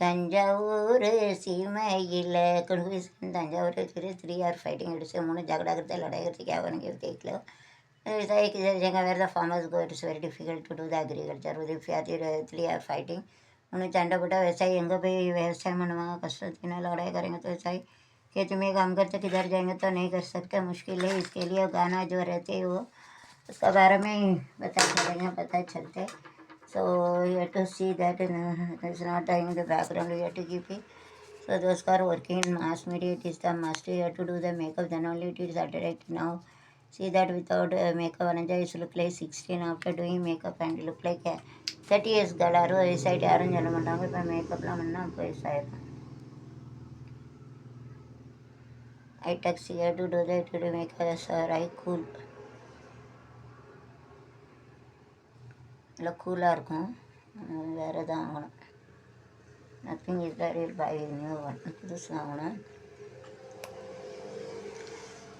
Thanjavur சீமையில் confusion Thanjavur फिर three are fighting it's म्हणून झगडा करते लढाई करते क्या वन गिव टेक लो एक जगह where the farmers go it's very difficult to do the agriculture if three are fighting म्हणून चंडा बुटा व्यवसाय एंग पे व्यवसाय मनवा कष्ट तीन लड़ाई करेंगे तो व्यवसाय खेत में काम करते किधर जाएंगे तो नहीं कर सकते मुश्किल है इसके लिए गाना जो रहते हैं वो उसका बारे में पता चलेंगे पता चलते so you have to see that in, uh, it's not in the background you have to keep it so those who are working in mass media it is the must you have to do the makeup then only it is attract now see that without uh, makeup Ananja used to look like 16 after doing makeup and look like uh, 30 years கலாரும் வயசாயிட்டு யாரும் சொல்ல மாட்டாங்க இப்போ மேக்கப்லாம் பண்ணால் இப்போ வயசாயிடும் I takes you to do that to make us I cool நல்லா கூலாக இருக்கும் வேறு தான் வாங்கணும் nothing is that buy new one புதுசு வாங்கணும்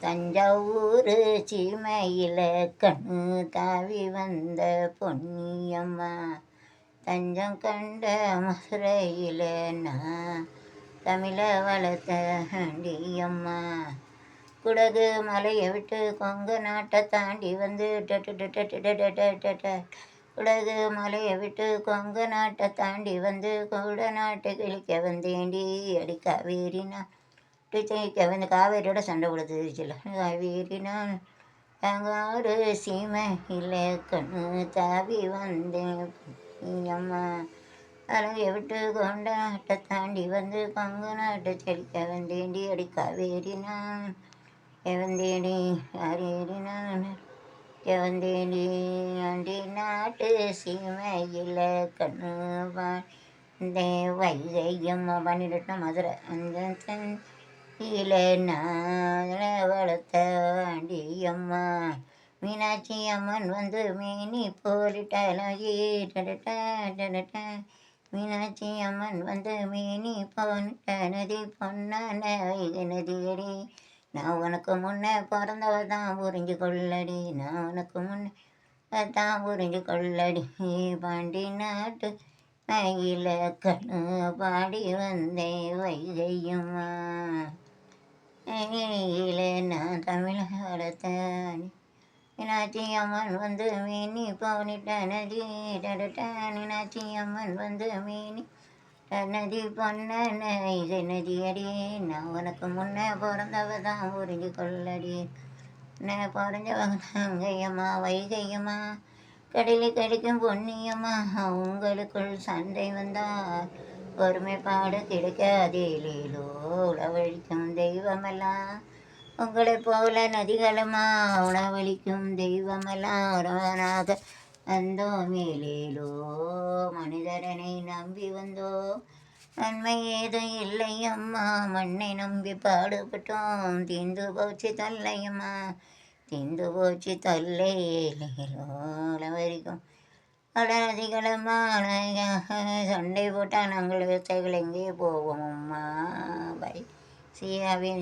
தஞ்சாவூர் சீமையில் கண்ணு தாவி வந்த பொன்னியம்மா தஞ்சம் கண்ட மதுரையில் நான் தமிழை வளர்த்த அண்டியம்மா குடகு மலையை விட்டு கொங்க நாட்டை தாண்டி வந்து டட்டு டட்டு டட்டு டட்டு டட்டு மலையை விட்டு கொங்க நாட்டை தாண்டி வந்து கூட நாட்டு கிழிக்க வந்தேண்டி. அடி காவேரினா ஜெயிக்க வந்து காவேரியோட சண்டை கொடுத்துருச்சுல காவேரினா அங்காறு சீமை இல்லை கண்ணு தாவி வந்தேன். அம்மா அழகை விட்டு கொண்ட நாட்டை தாண்டி வந்து கொங்கு நாட்டை செழிக்க வந்தேண்டி. அடி காவேரினா எவந்தேடி யாரேடினான் எவந்தேடி அண்டி நாட்டு சீமையில் கண்ணுவான். வைகையும் வைகையம்மா மதுரை அந்த தன் நான் வளர்த்த ஆண்டியம்மா மீனாட்சி அம்மன் வந்து மீனி போலிட்டாலா மீனாட்சி அம்மன் வந்து மீனி போன்ட்ட நதி பொன்னான வைகை நதியடி. நான் உனக்கு முன்னே பிறந்தவ தான் புரிஞ்சு கொள்ளடி நான் உனக்கு முன்னே தான் புரிஞ்சு கொள்ளடி பாண்டி நாட்டு மயில கண்ணு பாடி வந்தே வைகையுமா மயில நான் தமிழ மீனாட்சி அம்மன் வந்து மீனி பவனிட்ட நதி மீனாட்சி அம்மன் வந்து மீனி நதி பொன்ன நதி நதியடி நான் உனக்கு முன்னே பிறந்தவ தான் புரிஞ்சு கொள்ளடி. நான் பிறந்தவ அங்கையம்மா வைகையம்மா கடலில் கிடைக்கும் பொன்னியம்மா உங்களுக்குள் சண்டை வந்தால் ஒருமைப்பாடு கிடைக்காதே. லீலோ உளவழிக்கும் தெய்வமெல்லாம் உங்களைப் போல நதிகளமா உணவளிக்கும் தெய்வமெல்லாம். ஒருவனாக வந்தோ மேலேலோ மனிதரனை நம்பி வந்தோ. நன்மை ஏதும் இல்லை அம்மா மண்ணை நம்பி பாடுபட்டோம். தீந்து போச்சு தொல்லையம்மா தீந்து போச்சு தொல்லையிலோ வரைக்கும் அடதிகளம்மா சண்டை போட்டால் நாங்கள் விவசாயிகள் எங்கேயே போவோம் அம்மா? பை சியாவின்